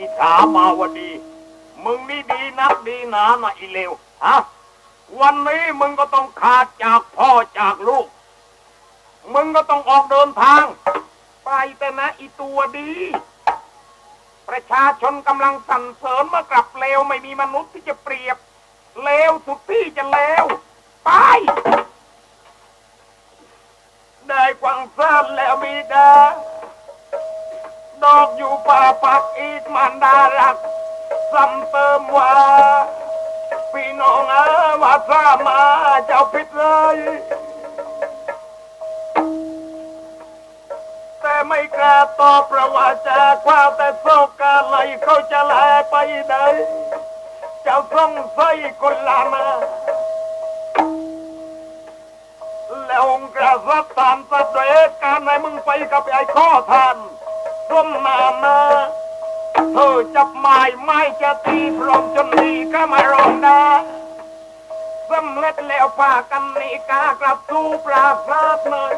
อิสามาวดี มึงนี่ดีนักดีหนานะอีเลวฮะวันนี้มึงก็ต้องขาดจากพ่อจากลูก มึงก็ต้องออกเดินทาง ไปแต่นะอีตัวดี ประชาชนกำลังสั่นเสริญเมื่อกลับเลวไม่มีมนุษย์ที่จะเปรียบ เลวสุดที่จะเลวไปได้กวางซานแล้วมีดา ดอกอยู่ป่าปักอีกมันดารักซ้ำเติมว่าพี่น้องอาว่าซามาเจ้าผิดเลย แต่ไม่กล้าตอบประวัติจากว่าแต่โศกาไหลเขาจะแลไปไหนเจ้าสงสัยคนลามาแล้วองค์กษัตริย์ตามสัตว์ด้วยการไหนมึงไปกับไอ้ข้อทาน ร่มนามาเธอจับไม้ไม้จะตีพร้อมจนดีก็มารองนะสำเร็จแล้วพากันนีกากลับสู่ปราสาทเลย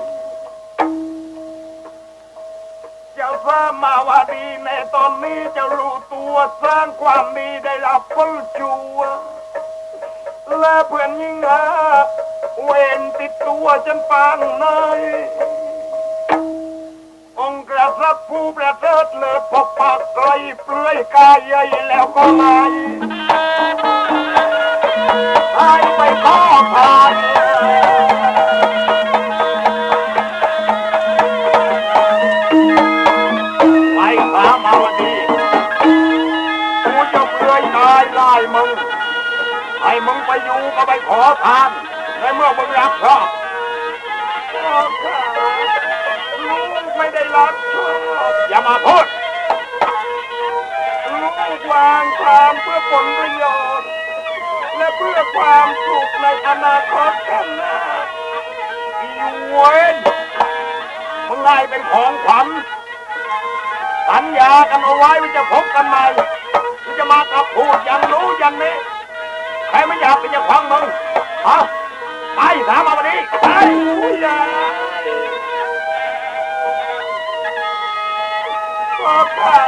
เจ้าทรามาว่าดีในตอนนี้จะรู้ตัวสร้างความดีได้รับผลชัวและเพื่อนยิ่งหาเวนติดตัวจนปางเนย องค์กษัตว์ผู้ประเสริฐเลิศพบปากไกลเปลือยกายใหญ่แล้วก็ไล่ไล่ไปข้อทานไปหามาวดีกูจะเปลือยกายไล่มึงให้มึงไปอยู่ก็ไปขอทานในเมื่อมึงรักชอบพ่อข้า ลูกไม่ได้รักชอบอย่ามาพูด ลูกวางความเพื่อผลประโยชน์ และเพื่อความสุขในอนาคตกันหน้าอีเวนมึงให้เป็นของขวัญสัญญากันเอาไว้ว่าจะพบกันใหม่มึงจะมากับพูดอย่างรู้อย่างนี้ใครไม่อยากเป็นเจ้าของมึงฮะไปถามมาวันนี้ไปอุ้ยยาย พ่อขา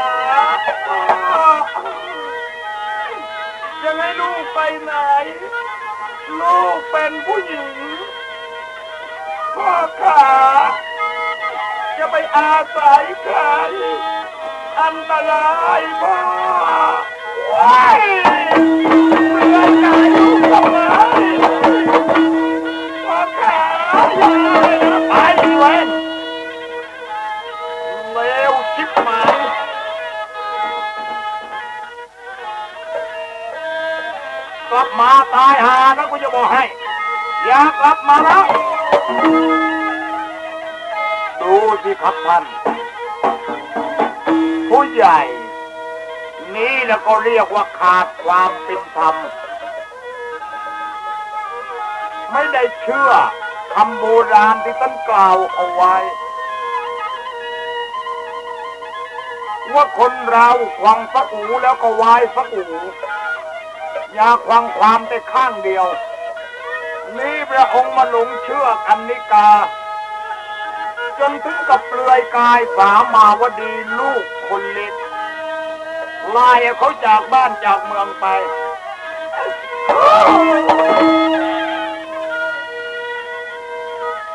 ยังให้ลูกไปไหน ลูกเป็นผู้หญิง พ่อขาจะไปอาศัยใครอันตรายพ่อว้ายเพื่อนกายลูกทำไมพ่อขาอย่า ลับมาตายหานะกูจะบอกให้ อย่ากลับมานะดูสิครับท่าน ผู้ใหญ่ นี่แล้วก็เรียกว่าขาดความเป็นธรรม ไม่ได้เชื่อคำโบราณที่ท่านกล่าวเอาไว้ ว่าคนเราควังสักหูแล้วก็วายสักหู อย่าควังความแต่ข้างเดียว นี่พระองค์มาหลงเชื่อกันนิกา จนถึงกับเปลือยกายสามาวดีลูกคนเล็กไล่เขาจากบ้านจากเมืองไป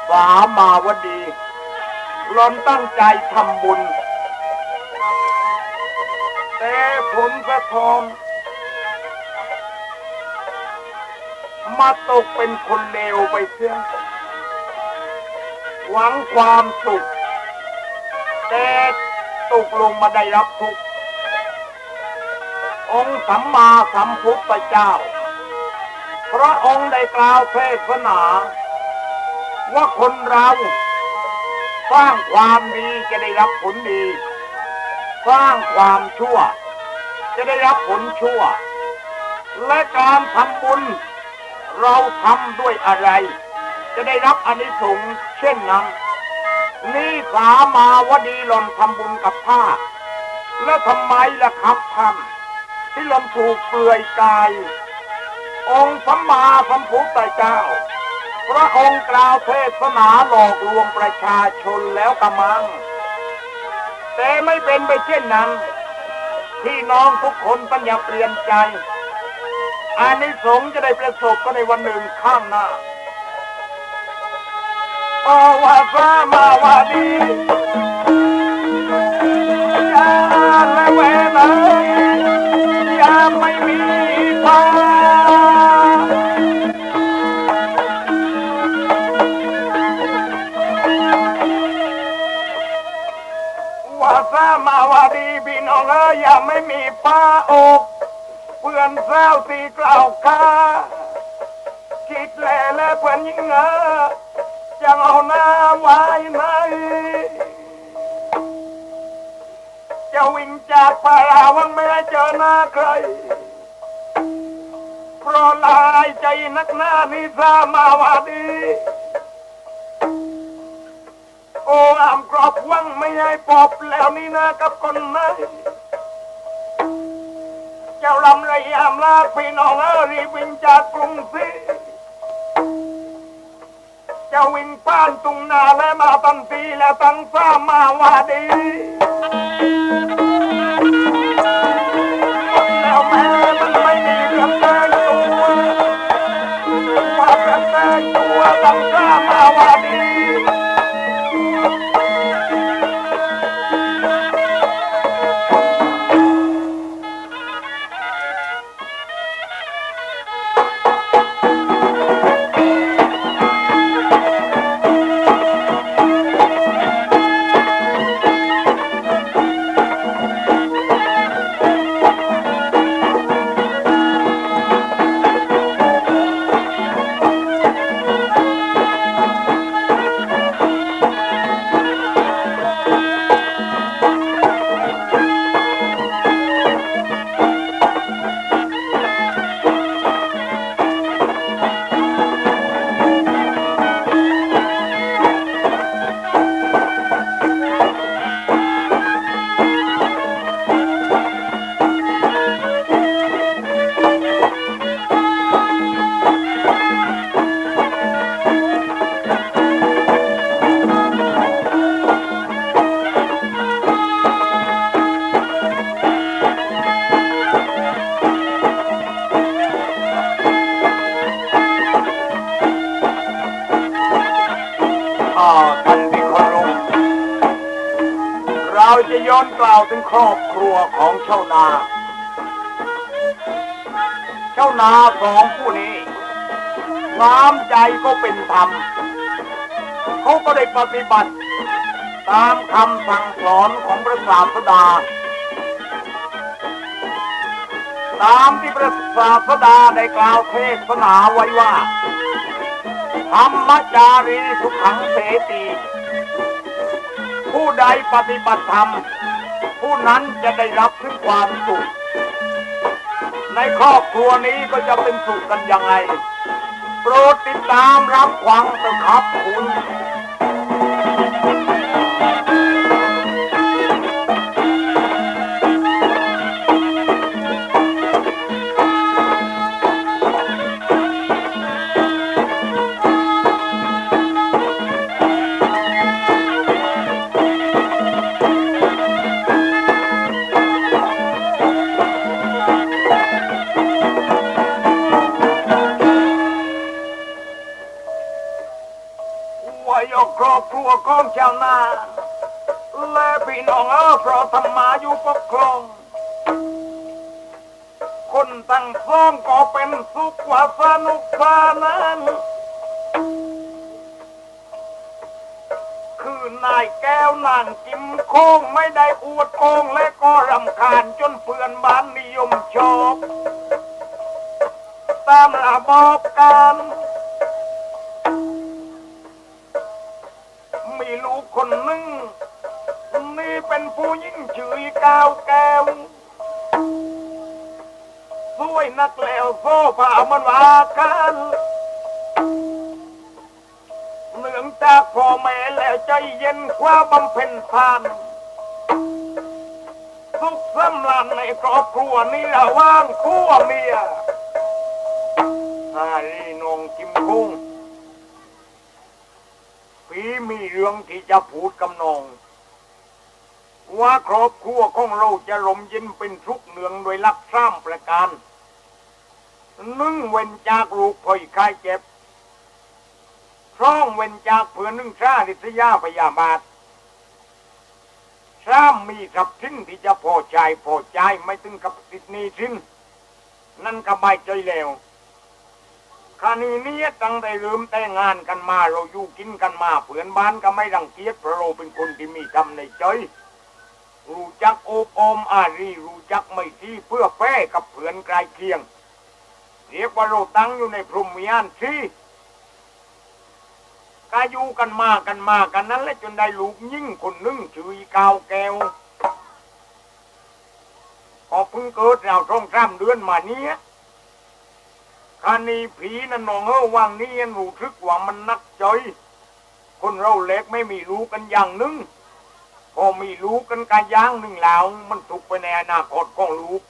สามาวดีหลอนตั้งใจทำบุญ แต่ผลสะท้อน มาตกเป็นคนเลวไปเสียหวังความสุข แต่ตกลงมาได้รับทุกข์องค์สัมมาสัมพุทธเจ้า พระองค์ได้กล่าวเทศนา ว่าคนเราสร้างความดีจะได้รับผลดี สร้างความชั่ว จะได้รับผลชั่ว และการทำบุญ เราทำด้วยอะไร จะได้รับอานิสงส์เช่นนั้น นี่สามาวดีหลอนทำบุญกับผ้า แล้วทำไมล่ะครับท่านที่หลอนถูกเปลือยกาย องค์สัมมาสัมพุทธเจ้า พระองค์กล่าวเทศนาหลอกลวงประชาชนแล้วกระมัง แต่ไม่เป็นไปเช่นนั้นพี่น้องทุกคนต้องอย่าเปลี่ยนใจ อานิสงส์จะได้ประสบก็ในวันหนึ่งข้างหน้าโอวาสามาวาดี ตีกล่าวคาคิดแลและเพื่อนยิงเออจะเอาหน้าไว้ไหนจะวิ่งจากป่าราวังไม่ให้เจอหน้าใคร เพราะลายใจนักหน้านี่สามาวาดี โอ้อามกรอบวังไม่ให้ปอบแล้วนี่นะกับคนไหน เจ้าลำไรยามลาพี่น้องเออรีวิ่งจากกรุงศรีเจ้าวิ่งป้านตุงนาและมาตันตีและตั้งฟ้ามาวาดี ก็เป็นธรรมเขาก็ได้ปฏิบัติ ตามคำสั่งสอนของพระศาสดา ตามที่พระศาสดาได้กล่าวเทศนาไว้ว่าธรรมจารีสุขังเสตีผู้ใดปฏิบัติธรรม ผู้นั้นจะได้รับถึงความสุข ในครอบครัวนี้ก็จะเป็นสุขกันยังไง โปรดติดตามรับฟังนะครับคุณ รัวของชาวนาและพี่น้องเออเพราะธรรมาอยู่ปกครอง คนตั้งซ่องก็เป็นสุขกว่าสนุกสนานคือนายแก้วนางกิมโค้งไม่ได้อวดโกงและก็รำคาญจนเพื่อนบ้านนิยมชอบ ตามระบอบการ คนหนึ่งนี่เป็นผู้ยิ่งชื่อก้าวแก้วสวยนักแล้วโซ่ผ่ามันว่ากันเนื่องจากพ่อแม่แล้วใจเย็นกว่าบำเพ็ญทานสุขสำราญในครอบครัวนี่ระว่างคู่เมียฮารีนงกิมกุ้ง พี่มีเรื่องที่จะพูดกับน้อง ว่าครอบครัวของเราจะร่มเย็นเป็นทุกเนืองโดยลักสามประการนึ่งเว้นจากลูกพ่อยคายเจ็บสองเว้นจากเพื่อนึ่งชาติสยาพยาบาทสามมีทรัพย์สินที่จะพอใจพอใจไม่ถึงกับติดนี้สินนั่นก็ใบายใจแล้ว คานี้เนี่ยตั้งแต่เริ่มแต่งงานกันมาเราอยู่กินกันมาเพื่อนบ้านก็ไม่รังเกียจเพราะเราเป็นคนที่มีธรรมในใจรู้จักโอบอมอารีรู้จักไม่ที่เพื่อแพ้กับเพื่อนใกลเคียง เรียกว่าเราตั้งอยู่ในพรหมวิหารที่ก็อยู่กันมากันมากันนั้น และจนได้ลูกยิ่งคนนึ่งชื่อกาวแก้วพอเพิ่งเกิดเราท้องสามเดือนมาเนี้ย คานีผีนั่นนองเออว่างนี้ยังรู้ทึกว่ามันนักจอยคนเราเล็กไม่มีรู้กันอย่างหนึงพอมีลูกกันกาย่างหนึ่งแล้วมันถูกไปในอนาคตของลูก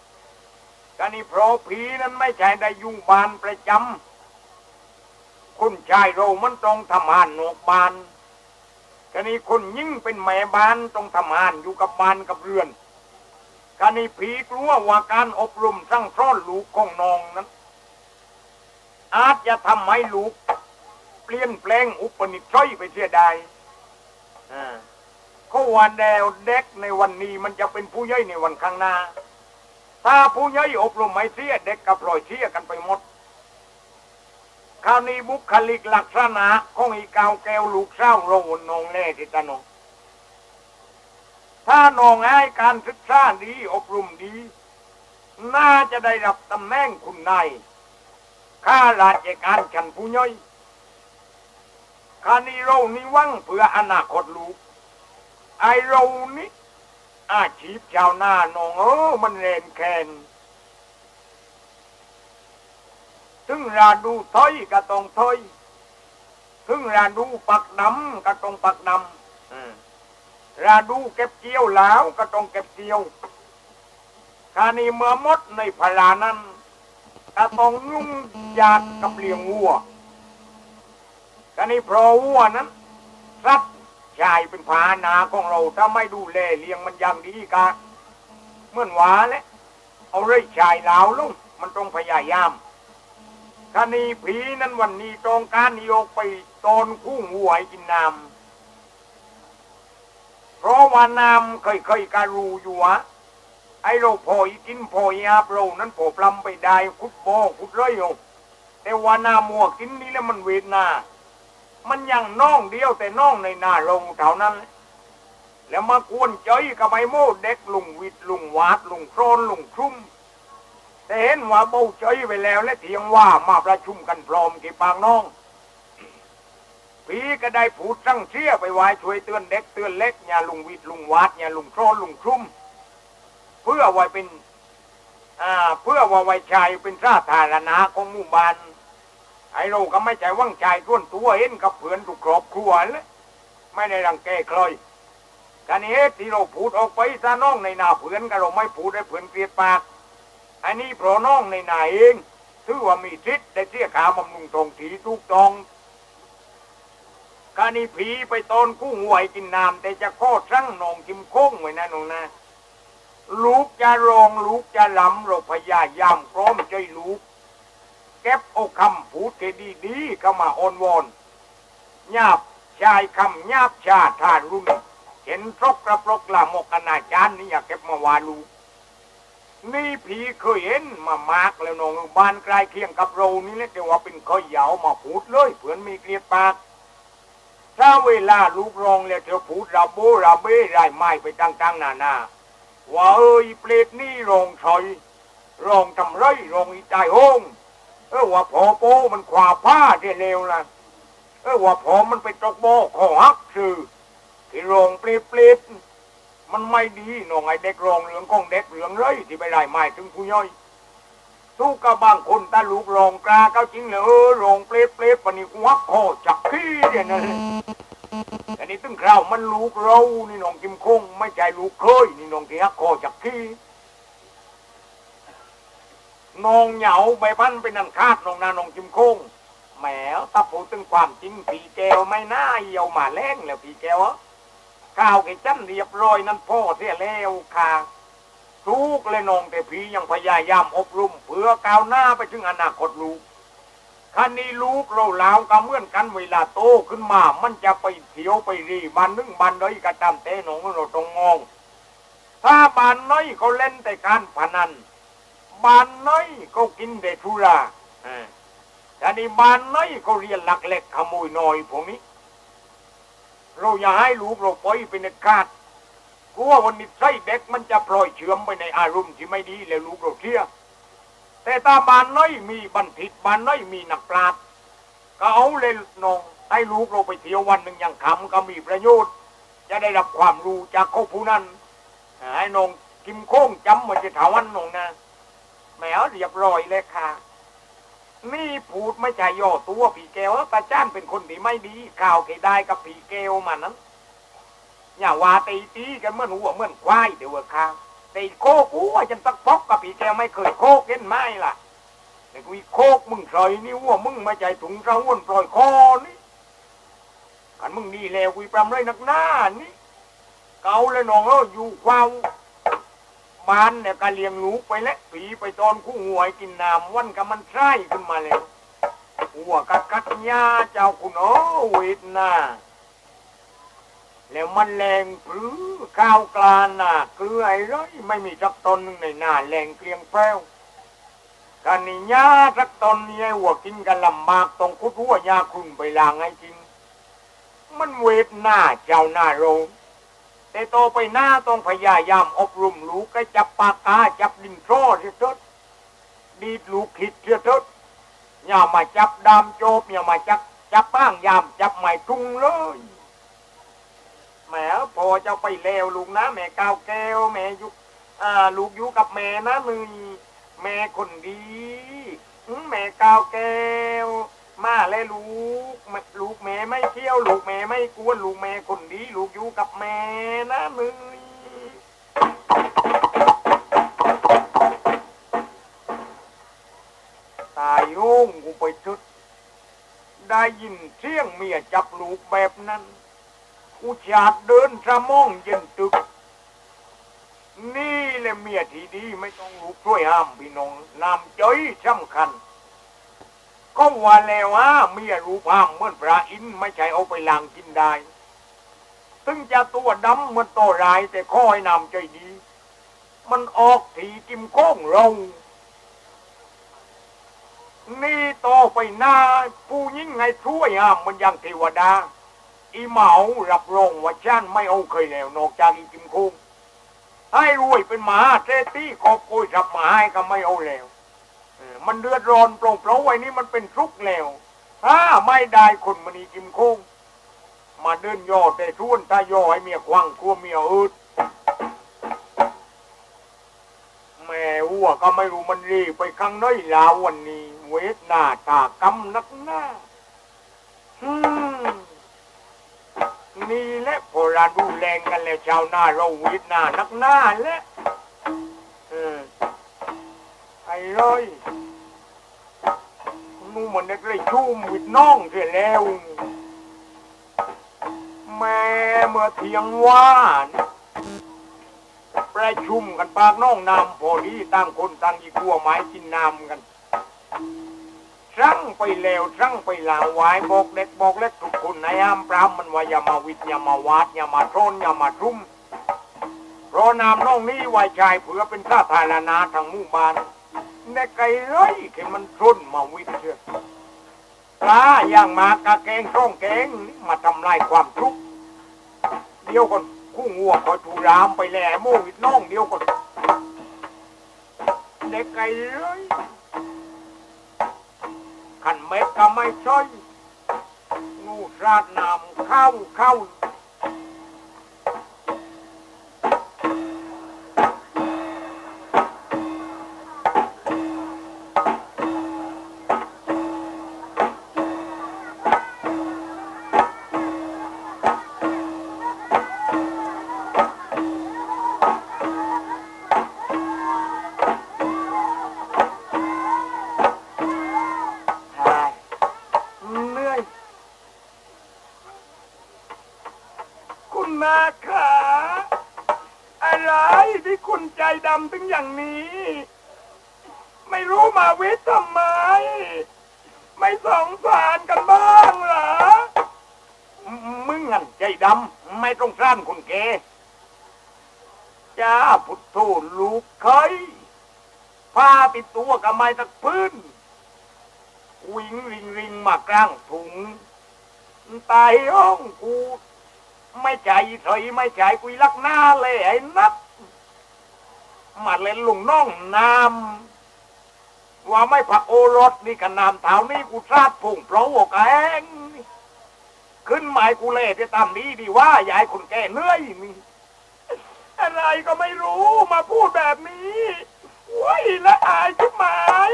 กานี่เพราะผีนั้นไม่ใช่ได้ยุ่งบานประจำคนชายเรามันต้องทำงานนอกบานกานี่คนยิ่งเป็นแม่บ้านต้องทำงานอยู่กับบ้านกับเรือนกานี่ผีกลัวว่าการอบรมสร้างซ่อนลูกของน้องนั้น อาจจะทำให้ลูก เปลี่ยนแปลงอุปนิสัยไปเสียได้เขาว่าแนวเด็กในวันนี้มันจะเป็นผู้ใหญ่ในวันข้างหน้า ถ้าผู้ใหญ่อบรมไม่เสียเด็กกับปล่อยเสียกันไปหมด คราวนี้บุคลิกลักษณะของอีกาวแก้วลูกเศร้าโรนนองแน่ทิตาโนถ้านองให้การศึกษาดีอบรมดี น่าจะได้รับตำแหน่งคุณนาย ข้าราชการชั้นผู้ย่อยคานี้เรานี่หวังเพื่ออนาคตลูก ไอเรานี่อาชีพชาวนาหนองเออมันเรนแคนถึงราดูถ้อยก็ต้องถ้อยถึงราดูปักดำก็ต้องปักดำอืมราดูเก็บเกี่ยวแล้วก็ต้องเก็บเกี่ยวคานี้เมื่อหมดในพลานั้น ก็ต้องยุ่งยากกับเลี้ยงวัวคานี้เพราะวัวนั้นสัตว์ชายเป็นพาหนาของเราถ้าไม่ดูแลเลี้ยงมันอย่างดีกะเมื่อหวาและเอาเลยชายลาวลงมันต้องพยายามคณีผีนั้นวันนี้ตรงการนิยกไปตอนคู่หัวให้กินน้ำเพราะว่าน้ำเคยเคยๆการูอยู่วะ ไอ้เราพออีกินพออีอาบเรานั้นพอปลำไปได้คุดบ่อคุดเลยอยู่แต่ว่าน้ำมัวกินนี่แล้วมันเวทนา มันยังน่องเดียวแต่น่องในนาลงเท่านั้น แล้วมากวนใจกับไอ้โม่เด็กลุงวิดลุงวาดลุงโครนลุงครุ่มแต่เห็นว่าเบาใจไปแล้วและเถียงว่ามาประชุมกันพร้อมกี่ปางน้องพี่ก็ได้ผูดสั่งเสียไปไว้ช่วยเตือนเด็กเตือนเล็กอย่าลุงวิดลุงวาดอย่าลุงโครนลุงครุ่ม เพื่อไว้เป็นอ่าเพื่อว่าไว้ชายเป็นสาธารณะของหมู่บ้านไอ้เราก็ไม่ใจว่างใจต้วนตัวเห็นกับเพื่อนทุกครอบครัวเลยไม่ได้รังแกใครการนี้ที่เราพูดออกไปซะน้องในหน้าเพื่อนก็เราไม่พูดให้เพื่อนเกลียดปากอันนี้เพราะน้องในหน้าเองถือว่ามีทิศได้เสียขาบำรุงตรงถีทุกตองการนี้ผีไปตอนกู้หวยกินน้ำแต่จะโคตรสั่งนองกิมโค้งไว้นะน้องนะ ลูกจะรองลูกจะลำเราพยายามพร้อมใจลูก เก็บเอาคำพูดที่ดีๆเข้ามาอ่อนวอนหยาบชายคำหยาบชาทานรุ่นเห็นทรกกระปรกละมกอนาจารนี่อยากเก็บมาวาลูกนี่ผีเคยเห็นมามากแล้วน้องบ้านใกล้เคียงกับเรานี่แหละแต่ว่าเป็นเคยยาวมาพูดเลยเพื่อนมีเกลียดปากถ้าเวลาลูกรองแล้วเธอพูดระโบระเบ้ไรไม้ไปต่างๆนานา ว่าเอ้ยเปรตนี่รองชอยรองทำไรรองอีใจายโฮงเออว่าพอโปมันขวาผ้าที่เลวนะเออว่าพอมันไปตกโบอขอฮักสื่อที่โรงเปรียบเปรียบมันไม่ดีน้องไอเด็กโรงเหลืองกองเด็กเหลืองเลยที่ไปได้ไม้ถึงผู้ย่อยสู้กับบางคนตาลูกโรงกลาเขาจริงเลยเออโรงเปรียบเปรียบปนนี้กูฮักคอจักขี้เนี่ยนะ อันนี้ตึงคราวมันลูกเรานี่น้องกิมคง ไม่ใช่ลูกเคยนี่น้องที่ฮักคอจักขี้น้องเหยาใบพันเป็นนันคาดน้องนาน้องจิมคงแหมถ้าพูดถึงความจริงผีแก้วไม่น่าเหี่ยวหมาแรงแล้วผีแก้วข้าวไอ้จันเรียบร้อยนั่นพ่อเสียแล้วค่ะทุกเลยน้องแต่ผียังพยายามอบรมเพื่อก้าวหน้าไปถึงอนาคตลูก คันนี้ลูกเราลาวก็เหมือนกันเวลาโตขึ้นมา มันจะไปเที่ยวไปรีบ้านนึงบ้านใดก็ตามแต่หนงเราตรงงองถ้าบานน้อยเขาเล่นแต่การพนันบานน้อยเขากินแต่ทุราอ่าแต่นี่บานน้อยเขาเรียนหลักเล็กขโมยน้อยพวกนี้ เราอย่าให้ลูกเราปล่อยเป็นกาดกลัววันนี้ไส้เด็กมันจะปล่อยเชื่อมไปในอารมณ์ที่ไม่ดีแล้วลูกเราเที่ย แต่ตาบานน้อยมีบันทิตบานน้อยมีนักปราชญ์ก็เอาเลยนองให้ลูกเราไปเที่ยววันหนึ่งอย่างคำก็มีประโยชน์ จะได้รับความรู้จากเขาผู้นั้นให้นองกิมโค้งจำมันจะถาวันนองนะแหมเรียบร้อยเลยค่ะ นี่พูดไม่ใช่ย่อตัวผีแก้วตาจ้านเป็นคนที่ไม่ดีข่าวเคยได้กับผีแก้วมานั้นอย่าว่าตีตีกันเหมื่อนหัวเหมื่อนควายเดี๋ยวค่ะ แตีโคกกูว่าจนตักพอกกับผีแกไม่เคยโคกเห็นไหมล่ะ แต่กูอีโคกมึงใส่นี่หัวมึงไม่ใจถุงเท้าอ้วนปล่อยคอนี่ขันมึงนี่แล้วกูปรำไรนักหน้านี่เกาเลยน้องเอออยู่ความบ้านเนี่ยก็เลี้ยงลูไปแล้วผีไปตอนคู่หวยกินน้ำวันกับมันใช่ขึ้นมาแล้วหัวกัดกัดยาเจ้าคุณโอ้เวทนา แล้วมันแรงปรือข้าวกลานน่ะเกลือไอ้ร้อยไม่มีสักตนหนึ่งในหน้าแรงเกลียงแป้วกันนี่ยาสักตนนี่ไอ้หัวกินกันลำบากต้องคุดหัวยาคุณไปลางไอ้จริง มันเวทหนาเจ้าหน้าโรงแต่โตไปหน้าต้องพยายามอบรมลูกก็จับปากกาจับดินโซ่เสียทดดีดลูกขิดเสียทดอย่ามาจับดามโจบอย่ามาจับจับบ้างยามจับไม่ทุ่งเลย แหมพอเจ้าไปแล้วลูกนะแม่ก้าวแก้วแม่ยุอ่าลูกอยู่กับแม่นะมึงแม่คนดีแม่ก้าวแก้ว มาเลยลูกลูกแม่ไม่เที่ยว ลูกแม่ไม่กวนลูกแม่คนดี ลูกอยู่กับแม่นะมึงตายยุ่งกูไปชุด ได้ยินเสียงเมียจับลูกแบบนั้น กูฉาดเดินสะมองเย็นตึก นี่แหละเมียที่ดีไม่ต้องลูกช่วยห้ามพี่น้องน้ำใจสำคัญ ก็ว่าแล้วว่าเมียรูปามเหมือนพระอินไม่ใช่เอาไปล้างกินได้ซึ่งจะตัวดำเหมือนตัวร้ายแต่ข้อยนำใจดี มันออกถีกิมโค้งเรานี่ต่อไปหน้าผู้ยิ่งให้ช่วยห้ามมันย่างเทวดา อีเหมารับรองว่าช่านไม่เอาเคยแล้วนอกจากอีกิมค้งให้รวยเป็นหมาเศรษฐีขอบโกยสับหมาให้ก็ไม่เอาแล้วมันเดือดร้อนโปร่งเปล่าไว้นี่มันเป็นทุกข์แล้วถ้าไม่ได้คนมันนีกิมค้งมาเดินย่อแต่ทุ่นถ้าย่อให้เมียควังกลัวเมียอืดแม่วัวก็ไม่รู้มันรีไปข้างน้อยลาววันนี้ เวทหน้าตากำนักหน้าอืม นี่แหละพอเราดูแรงกันแล้วชาวนาเราเวทหน้านักหน้าแหละเออไอ้ร้อยนู่มันนึกเลยชุ่มวิดน้องเสียแล้ว แม่เมื่อเทียงว่านประชุมกันปากน้องนำพอดีต่างคนต่างอีกลัวไม้กินน้ำกัน สั่งไปแล้วสั่งไปลาวไว้บอกเด็กบอกเล็กทุกคนในห้ามปรามมันว่าอย่ามาวิดอย่ามาวัดอย่ามาโทนอย่ามาทุ่มเพราะนามน้องนี้ไว้ชายเผื่อเป็นข้าทารานาทางหมู่บ้านในไก่เอ้ยแค่มันทุ่นมาวิทย์เชื่อปลาอย่างมากะแกงช่องแกงมาทำลายความทุกข์เดียวก่อนคู่งัวคอยถูรามไปแหล่โม่วิดน้องเดียวก่อนเด็กไก่เอ้ย ขันเม็ดก็ไม่ช่อยงูราดน้ำเข้าเข้า ไม่ต้องร้านคนแกจ้าพุทโธลูกเคยพาติดตัวกับไม้ตะพื้น วิ่งริงริงมากลางถุงตายห้องกู ไม่ใจเฉยไม่ใจกุยลักหน้าเลยไอ้นัดมาเล่นลุงน้องนำว่าไม่ผักโอรสนี่กันนามเท้านี่กูซาดพุ่งเพราะหัวกแองนี่ ขึ้นหมายกูเล่จะตามนี้ดีว่ายายคนแก่เหนื่อยนี่อะไรก็ไม่รู้มาพูดแบบนี้ว้ยละอายชิบหมาย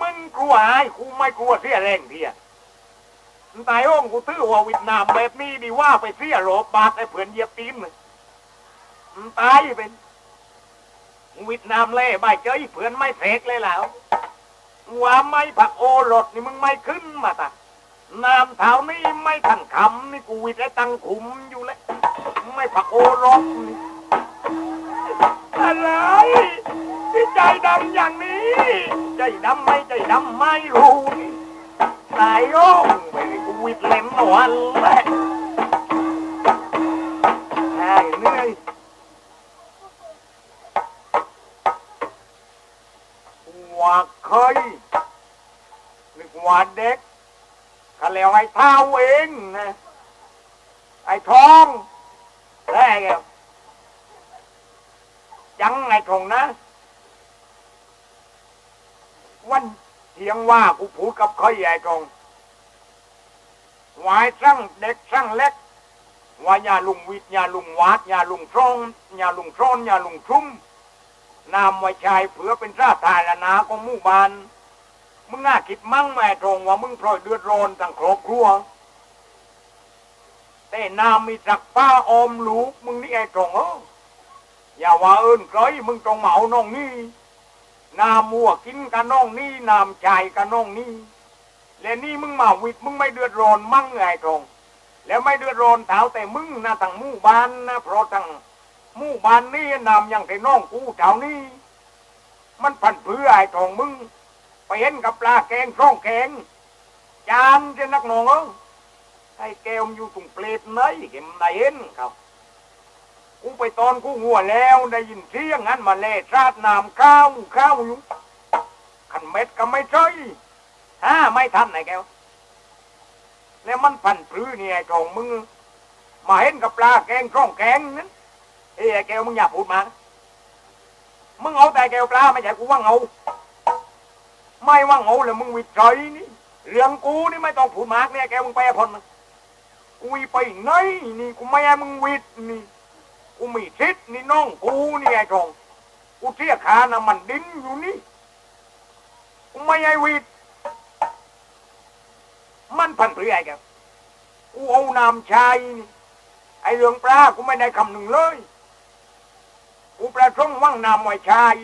มึงกลัวอายกูไม่กลัวเสียแรงเพียตายอ้องกูตื้อว่าเวิดนามแบบนี้ดีว่าไปเสียโรบบาดไอ้เผื่อนเยียบตีนเลยมันตายเป็นเวิดนามเล่ใบเจยเผื่อนไม่เสกเลยแล้วว่าไม่ผักโอรสนี่มึงไม่ขึ้นมาตะ นามเท้านี่ไม่ทันคำนี่กูวิดไอ้ตังขุมอยู่เลยไม่ผักโอรสอะไรที่ใจดำอย่างนี้ ใจดำไม่ใจดำไม่รู้นี่ตายโอ้งไปเลยกูวิดเล่นหนวันเลยใช่เหนื่อยว่าเคยนึกว่าเด็กเขา แล้วไอ้เท้าเองนะไอ้ท้องแล้แกจังไอ้ทองนะ วันเทียงว่ากูพูดกับเคยไอ้ทองวายสั่งเด็กสั่งเล็กว่าอย่าลุงวิทยาลุงวาดอย่าลุงทรงอย่าลุงโซนอย่าลุงชุ่มนามไว้ชายเผื่อเป็นราธารณาของมู่บ้าน มึงน่าคิดมั่งแม่ตรงว่ามึงพลอยเดือดร้อนทั้งครอบครัวแต่นามมีจักป้าอมลูกมึงนี่ไอ้ตรงเอออย่าว่าเอินเกยมึงตรงเหมาน้องนี่นามมัวกินกับน้องนี่นามชายกับน้องนี่และนี่มึงมาวิดมึงไม่เดือดร้อนมั่งไอ้ตรง แล้วไม่เดือดร้อนเท้าแต่มึงนะทั้งมู่บ้านนะเพราะทั้งมู่บ้านนี้นำอย่างไอ้น้องกูแถวนี้มันพันเพื่อไอ้ทองมึง เห็นกับปลาแกงช่องแกงจานจะนักหนองเออไอ้แกมอยู่ตรงเปลดไหนเห็นได้เห็นครับกูไปตอนกูหัวแล้วได้ยินเสียงงั้นมาเล่ชาดน้ำข้าวข้าวอยู่ขันเม็ดก็ไม่ใช่ฮ่าไม่ทันไอ้แกวแล้วมันพันปลื้อนี่ไอ้ทองมึงมาเห็นกับปลาแกงช่องแกงนั้นเอ้ยไอ้แกวมึงอย่าพูดมา มึงเอาแต่แกวปลาไม่ใช่กูว่าเอา ไม่ว่าเอาเลยมึงวิจัยนี่เรื่องกูนี่ไม่ต้องพูดมากเนี่ยแกมึงไปพอนะกูไปไหนนี่กูไม่ให้มึงวิดนี่กูมีทิศนี่น้องกูนี่ไอ้ทองกูเที่ยขานะมันดิ้นอยู่นี่กูไม่ให้วิดมันพันเปรือไอ้แกกูเอาน้ำชายนี่ไอเรื่องปลากูไม่ได้คำหนึ่งเลย กูประสงค์ว่างนามไว้ชาย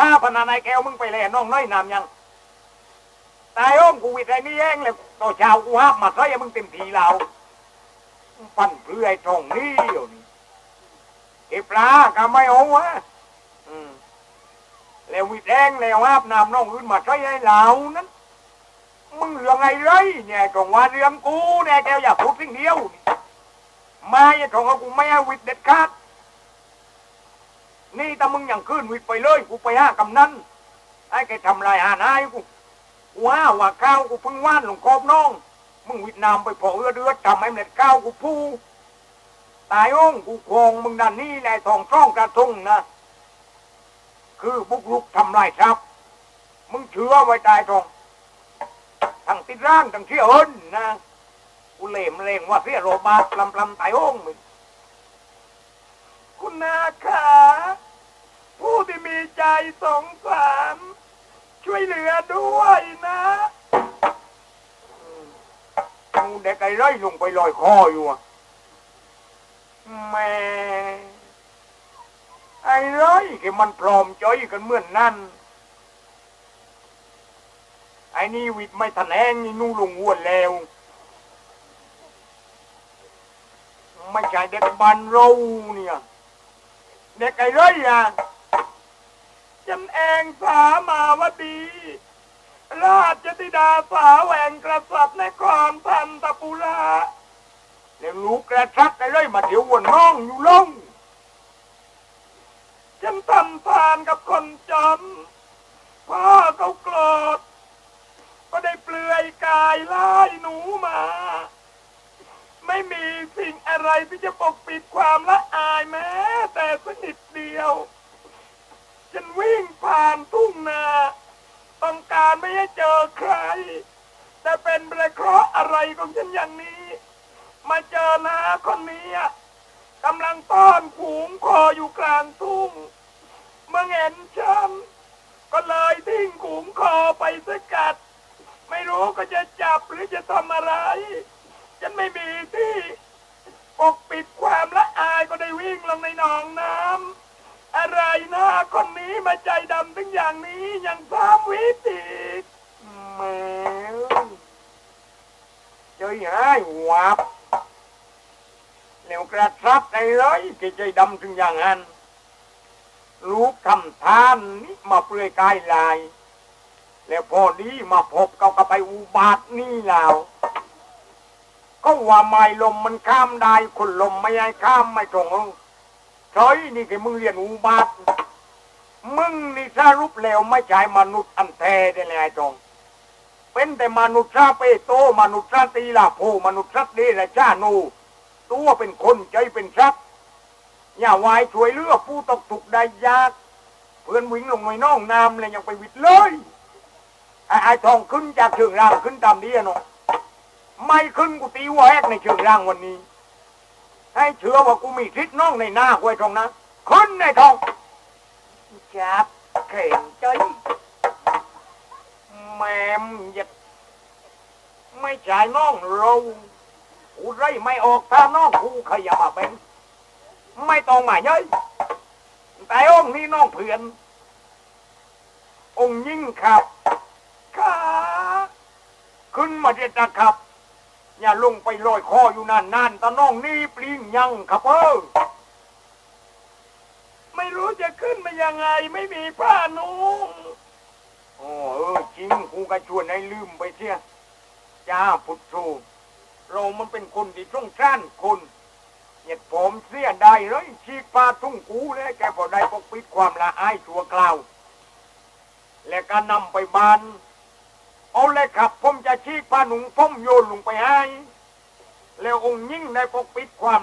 ถ้าพนันไอแก้วมึงไปแล่น้องน้อยนามยังตายอ้อมกูวิทย์ไอ้นี่เองเลยต่อช้ากูฮับมาซะอย่ามึงเต็มทีเราปั่นเพื่อไอ้ทองนี่เดี๋ยวนี้ไอ้ปลาก็ไม่เอาวะแล้ววิทย์แองแล้วฮับนามน้องอื่นมาซะไอ้เหล่านั้นมึงเรื่องไงไรเนี่ยตรงว่าเรื่องกูเนี่ยแกวอย่าพูดสิ่งเดียวมาอย่าตรงกูไม่ให้วิทย์เด็ดขาด นี่ถ้ามึงอย่างขึ้นวิทย์ไปเลยกูไปห้ากำนันไอ้แกทำลายหานายกูกูห้าว่าข้าวกูเพึ่งว่านหลวงกอบน้อง มึงวิทย์นามไปพอเอื้อเดือดทำให้เม็ดข้าวกูพูตายอ้งกูโคงมึงดันนี่ในทองช่องกระทุ่งนะ คือบุกรุกทำลายทรัพย์มึงเชื่อไว้ตายทองทั้งติดร่างทั้งเชี่ยเอินนะกูเหลมเลงว่าเสียโรบาตลำลำตายอ้งมึง คุณนาขา ผู้ที่มีใจสงสาร ช่วยเหลือด้วยนะกูเด็กไอ้ไรลงไปลอยคออยู่อะแม่ไอ้ไรแกมันพร้อมใจกันเหมือนนั่น ไอ้นี่วิทย์ไม่ทันแองนี่นู่ลงวัวแล้ว ไม่ใช่เด็กบ้านเราเนี่ย เด็กไอ้เลยอะฉันเองสามาวดี ราชธิดาสาวแหวงกษัตริย์ในครองพันตะปุระแล้วลูกกระชัดไอ้เลยมาเถียววนน้องอยู่ลงฉันทำทานกับคนจนพ่อเขาโกรธก็ได้เปลือยกายไล่หนูมา ไม่มีสิ่งอะไรที่จะปกปิดความละอายแม้ แต่สนิดเดียว ฉันวิ่งผ่านทุ่งนา ต้องการไม่ให้เจอใคร แต่เป็นเพระเคราะห์อะไรของฉันอย่างนี้ มาเจอนาคนนี้กำลังต้อนผูงคออยู่กลางทุ่งเมื่อเห็นฉันก็เลยทิ้งขุมคอไปสกัด ไม่รู้ก็จะจับหรือจะทำอะไร ฉันไม่มีที่ปกปิดความละอายก็ได้วิ่งลงในหนองน้ำอะไรนะคนนี้มาใจดำถึงอย่างนี้ยังซ้ำวิติแหมเจอหายหัวบแล้วกระทับในเลยกใจดำถึงอย่างนั้นลูกทำทานนี่มาเปลือยกายลาย แล้วพอดีมาพบเขาก็ไปอุบาทนี่แล้ว ก็ว่าไม้ลมมันข้ามได้คนลมไม่ให้ข้ามไม่ตรงเอาเฉยนี่แกมึงเรียนอุบาทมึงนี่สรุปแล้วไม่ใช่มนุษย์อันแท้ได้เลยไอ้ตรงเป็นแต่มนุษย์ชาเปโตมนุษย์ชาตีลาโพมนุษย์ชัดเดและชาโนตัวเป็นคนใจเป็นชัดอย่าวายช่วยเลือผู้ตกทุกได้ยาก เพื่อนวิ่งลงในน้องน้ำเลยยังไปวิดเลยไอ้ไอ้ทองขึ้นจากเชิงร่างขึ้นตามนี้อะเนาะ ไม่ขึ้นกูตีหัวแอกในเชิงร่างวันนี้ ให้เชื่อว่ากูมีทิศน้องในหน้ากูไอ้ทองนะขึ้นในทองจับเข่งใจแมมยัดไม่จ่ายน้องเรากูไรไม่ออกถ้าน้องกูขยับมาเป็น ไม่ต้องมาเย้ยแต่องค์นี้น้องเพื่อน องค์ยิ่งขับขาขึ้นมาเด็ดนะครับ อย่าลงไปลอยคออยู่นานนานตาน้องนี่ปลิงยังครับเออไม่รู้จะขึ้นมายังไงไม่มีผ้านุ่งโอ้เออจริงกูก็ชวนให้ลืมไปเสียจ้าพุทโธเรามันเป็นคนที่ต้องร้านคนเหยียดผมเสียได้เลยชีกฟ้าทุ่งกูเลยแกพอได้ปกปิดความละอายชั่วคราว และก็นำไปบาน เอาเลยครับ ผมจะชี้ผ้าหนุ่งผมโยนลงไปให้ แล้วองค์ยิ่งได้ปกปิดความ